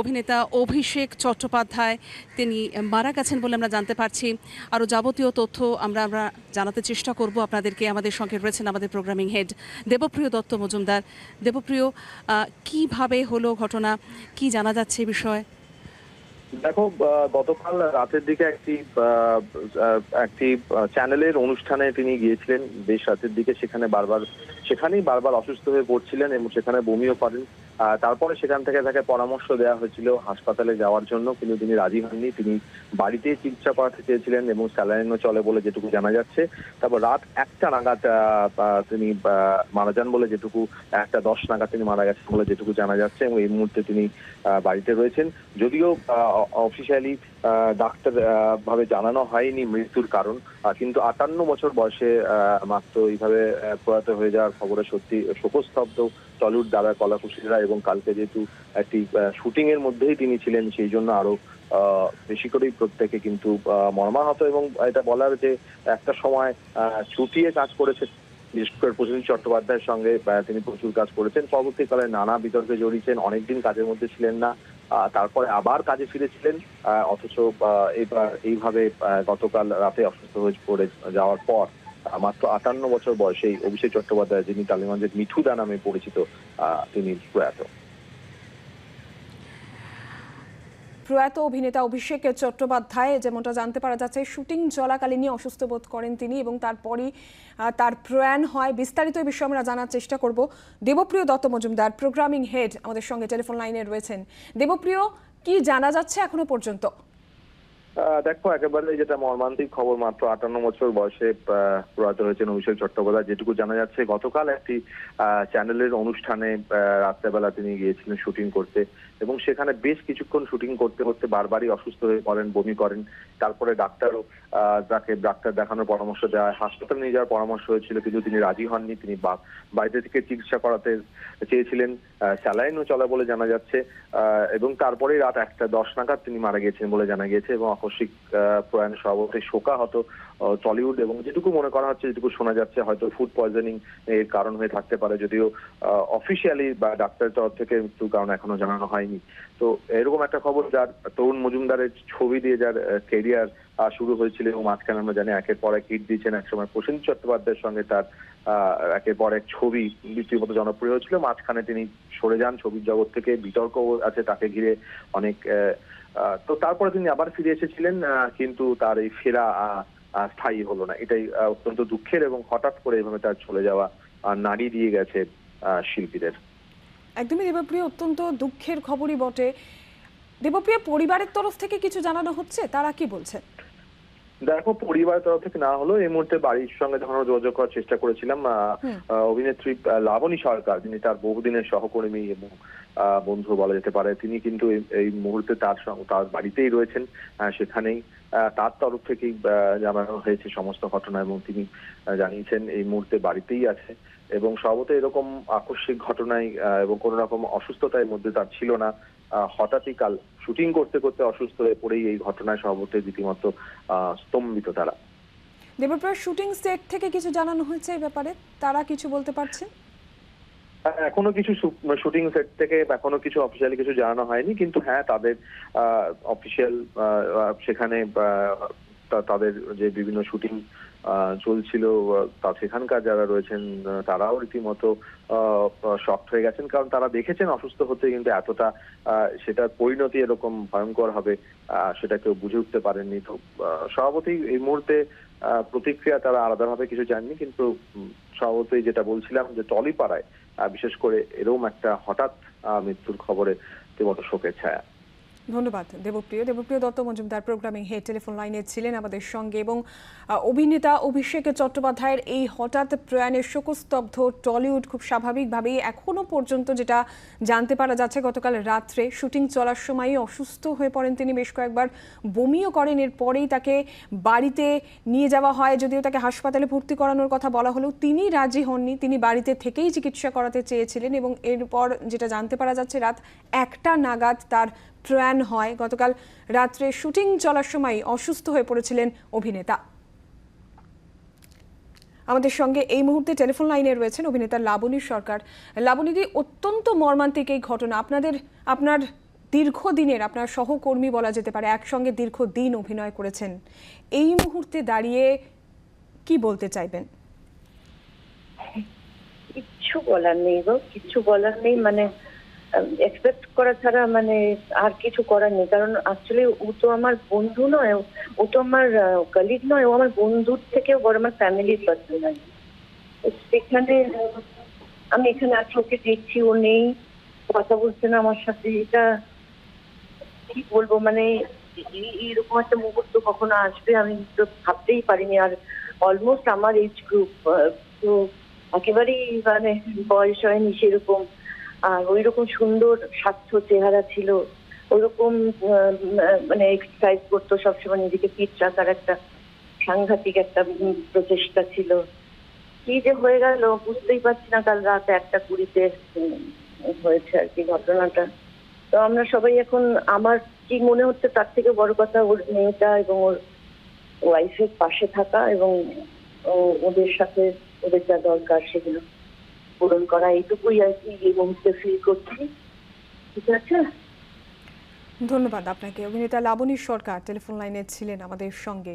অভিনেতা অভিষেক চট্টোপাধ্যায়, তিনি মারা গেছেন বলে আমরা জানতে পারছি। আরও যাবতীয় তথ্য আমরা আমরা জানাতে চেষ্টা করব আপনাদেরকে। আমাদের সঙ্গে রয়েছেন আমাদের প্রোগ্রামিং হেড দেবপ্রিয় দত্ত মজুমদার। দেবপ্রিয় কীভাবে হলো ঘটনা? কি জানা যাচ্ছে বিষয়ে? দেখো গতকাল রাতের দিকে একটি একটি চ্যানেলের অনুষ্ঠানে তিনি গিয়েছিলেন বেশ রাতের দিকে। সেখানে বারবার, সেখানেই বারবার অসুস্থ হয়ে পড়ছিলেন এবং সেখানে বমিও করেন। তারপরে সেখান থেকে তাকে পরামর্শ দেওয়া হয়েছিল হাসপাতালে যাওয়ার জন্য, কিন্তু তিনি রাজি হননি। তিনি বাড়িতেই চিকিৎসা করাতে চেয়েছিলেন এবং স্যালাইনও চলে বলে যেটুকু জানা যাচ্ছে। তারপর রাত একটা নাগাদ তিনি মারা যান বলে যেটুকু, একটা দশ নাগাদ তিনি মারা গেছেন বলে যেটুকু জানা যাচ্ছে এবং এই মুহূর্তে তিনি বাড়িতে রয়েছেন। যদিও অফিসিয়ালি ডাক্তার ভাবে জানানো হয়নি মৃত্যুর কারণ। কিন্তু আটান্ন বছর বয়সে মাত্র এইভাবে প্রয়াত হয়ে যাওয়ার খবরে সত্যি শোকস্তব্ধ টলিউড দ্বারা কলাকুশলীরা এবং কালকে যেহেতু একটি শুটিং এর মধ্যেই তিনি ছিলেন, সেই জন্য আরও বেশি করেই প্রত্যেকে কিন্তু মর্মাহত এবং এটা বলার যে একটা সময় চুটিয়ে কাজ করেছে, বিশেষ করে প্রসেনজিৎ চট্টোপাধ্যায়ের সঙ্গে তিনি প্রচুর কাজ করেছেন। পরবর্তীকালে নানা বিতর্কে জড়িয়েছেন, অনেকদিন কাজের মধ্যে ছিলেন না। তারপরে আবার কাজে ফিরেছিলেন অথচ এবার এইভাবে গতকাল রাতে অসুস্থ হয়ে পড়ে যাওয়ার পর মাত্র আটান্ন বছর বয়সে অভিষেক চট্টোপাধ্যায়, যিনি টালিগঞ্জের মিঠুদা নামে পরিচিত তিনি প্রয়াত। প্রয়াত অভিনেতা অভিষেক চট্টোপাধ্যায়, যেমনটা জানতে পারা যাচ্ছে, শুটিং চলাকালীনই অসুস্থ বোধ করেন তিনি এবং তারপরই তার প্রয়াণ হয়। বিস্তারিত এই বিষয়ে আমরা জানার চেষ্টা করব। দেবপ্রিয় দত্ত মজুমদার প্রোগ্রামিং হেড আমাদের সঙ্গে টেলিফোন লাইনে রয়েছেন। দেবপ্রিয়, কি জানা যাচ্ছে এখনও পর্যন্ত? দেখো, একেবারে যেটা মর্মান্তিক খবর, মাত্র আটান্ন বছর বয়সে প্রয়াত হয়েছেন অভিষেক চট্টোপাধ্যায়। যেটুকু জানা যাচ্ছে, গতকাল একটি চ্যানেলের অনুষ্ঠানে রাত্রেবেলা তিনি গিয়েছিলেন শুটিং করতে। এবং সেখানে বেশ কিছুক্ষণ শুটিং করতে করতে বারবারই অসুস্থ হয়ে পড়েন, বমি করেন। তারপরে ডাক্তারও তাকে ডাক্তার দেখানোর পরামর্শ দেওয়া হয়, হাসপাতালে নিয়ে যাওয়ার পরামর্শ হয়েছিল, কিন্তু তিনি রাজি হননি। তিনি বা- বাড়িতে থেকে চিকিৎসা করাতে চেয়েছিলেন স্যালাইনও চলা বলে জানা যাচ্ছে এবং তারপরেই রাত একটা দশ নাগাদ তিনি মারা গিয়েছেন বলে জানা গিয়েছে এবং আকস্মিক প্রয়াণ স্বভাবতই শোকাহত টলিউড এবং যেটুকু মনে করা হচ্ছে, যেটুকু শোনা যাচ্ছে, হয়তো ফুড পয়জনিং এর কারণ হয়ে থাকতে পারে, যদিও অফিসিয়ালি বা ডাক্তারের তরফ থেকে মৃত্যুর কারণ এখনও জানানো হয়নি। তো এরকম একটা খবর যার তরুণ মজুমদারের ছবি দিয়ে যার কেরিয়ার শুরু হয়েছিল এবং মাঝখানে আমরা জানি একের পর এক হিট দিয়েছেন একসময় প্রসেন চট্টোপাধ্যায়ের সঙ্গে তার আহ, একের পর এক ছবি রীতিমতো জনপ্রিয় হয়েছিল। মাঝখানে তিনি সরে যান ছবির জগৎ থেকে। বিতর্ক আছে তাকে ঘিরে অনেক তো তারপরে তিনি আবার ফিরে এসেছিলেন কিন্তু তার এই ফেরা স্থায়ী হলো না। এটাই অত্যন্ত দুঃখের এবং হঠাৎ করে এভাবে তার চলে যাওয়া নাড়ি দিয়ে গেছে শিল্পীদের। একদমই দেবপ্রিয়, অত্যন্ত দুঃখের খবরই বটে। দেবপ্রিয়, পরিবারের তরফ থেকে কিছু জানানো হচ্ছে? তারা কি বলছে দেখো পরিবারের তরফ থেকে না হলো এই মুহূর্তে বাড়ির সঙ্গে যখন আমরা যোগাযোগ করার চেষ্টা করেছিলাম অভিনেত্রী লাবণী সরকার যিনি তার বহুদিনের সহকর্মী এবং বন্ধু বলা যেতে পারে তিনি কিন্তু এই- মুহূর্তে তার তার বাড়িতেই রয়েছেন সেখানেই আহ, তার তরফ থেকেই জানানো হয়েছে সমস্ত ঘটনা এবং তিনি জানিয়েছেন এই মুহূর্তে বাড়িতেই আছে এবং সর্বত এরকম আকস্মিক ঘটনায় আহ, এবং কোন রকম অসুস্থতার মধ্যে তার ছিল না। হঠাৎই কাল শুটিং করতে করতে অসুস্থ হয়ে পড়েই এই ঘটনায় সভাপতি রীতিমতো স্তম্ভিত তারা। দেবপ্রিয় শুটিং সেট থেকে কিছু জানানো হয়েছে এই ব্যাপারে? তারা কিছু বলতে পারছে? হ্যাঁ, এখনও কিছু শুটিং সেট থেকে এখনও কিছু অফিসিয়ালি কিছু জানানো হয়নি কিন্তু হ্যাঁ তাদের অফিসিয়াল সেখানে তাদের যে বিভিন্ন শুটিং চলছিল তা সেখানকার যারা রয়েছেন তারাও রীতিমতো শক্ট হয়ে গেছেন। কারণ তারা দেখেছেন অসুস্থ হতে কিন্তু এতটা সেটার পরিণতি এরকম ভয়ঙ্কর হবে সেটা কেউ বুঝে উঠতে পারেননি। তো স্বভাবতই এই মুহূর্তে প্রতিক্রিয়া তারা আলাদাভাবে কিছু জাননি কিন্তু স্বভাবতই যেটা বলছিলাম যে টলিপাড়ায় বিশেষ করে এরকম একটা হঠাৎ মৃত্যুর খবরে রীতিমতো শোকের ছায়া। ধন্যবাদ, Debapriya. Debapriya Dutta Majumdar programming head telephone লাইনে ছিলেন আমাদের সঙ্গে এবং অভিনেতা অভিষেক চট্টোপাধ্যায়ের এই হঠাৎ প্রয়াণের শোকস্তব্ধ টলিউড খুব স্বাভাবিকভাবেই এখনও পর্যন্ত যেটা জানতে পারা যাচ্ছে, গতকাল রাত্রে শুটিং চলার সময়ই অসুস্থ হয়ে পড়েন তিনি। বেশ কয়েকবার বমিও করেন, এরপরেই তাকে বাড়িতে নিয়ে যাওয়া হয়। যদিও তাকে হাসপাতালে ভর্তি করানোর কথা বলা হলেও তিনি রাজি হননি। তিনি বাড়িতে থেকেই চিকিৎসা করাতে চেয়েছিলেন এবং এরপর যেটা জানতে পারা যাচ্ছে, রাত একটা নাগাদ তার প্রয়াণ হয়। গতকাল রাত্রে শুটিং চলার সময় অসুস্থ হয়ে পড়েছিলেন অভিনেতা। আমাদের সঙ্গে এই মুহূর্তে টেলিফোন লাইনে রয়েছেন অভিনেতা লাবণী সরকার। লাবণীদি অত্যন্ত মর্মান্তিক এই ঘটনা। আপনাদের, আপনার দীর্ঘদিনের, আপনার সহকর্মী বলা যেতে পারে, একসঙ্গে দীর্ঘদিন অভিনয় করেছেন। এই মুহূর্তে দাঁড়িয়ে কি বলতে চাইবেন? কিচ্ছু বলার নেই গো কিচ্ছু বলার নেই। মানে এক্সপেক্ট করা ছাড়া মানে আর কিছু করার নেই। কারণ অ্যাকচুয়ালি ও তো আমার বন্ধু নয়, ও- তো আমার কলিগ নয়, ও আমার বন্ধুর থেকেও বড় আমার ফ্যামিলির পার্সন নয়। সেখানে আমি এখানে আছি, ওকে দেখছি, ও নেই কথা বলছে না আমার সাথে। এটা কি বলব মানে এই- এইরকম একটা মুহূর্ত কখনো আসবে আমি তো ভাবতেই পারিনি। আর অলমোস্ট আমার এজ গ্রুপ তো একেবারেই মানে বয়স হয়নি সেরকম। আর ওই রকম সুন্দর স্বাস্থ্য চেহারা ছিল ওইরকম আহ, মানে এক্সারসাইজ করতো সবসময় নিজেকে ফিট রাখার একটা সাংঘাতিক একটা প্রচেষ্টা ছিল। কি যে হয়ে গেল বুঝতেই পারছি না কাল রাত একটা কুড়িতে হয়েছে আর কি ঘটনাটা। তো আমরা সবাই এখন আমার কি মনে হচ্ছে তার থেকে বড় কথা ওর মেয়েটা এবং ওর ওয়াইফের পাশে থাকা এবং ওদের সাথে ওদের যা দরকার সেগুলো। পূরণ করা, এইটুকুই আর কি এই মুহূর্তে ফিল করছি। ঠিক আছে? ধন্যবাদ আপনাকে। অভিনেতা লাবণী সরকার টেলিফোন লাইনে ছিলেন আমাদের সঙ্গে।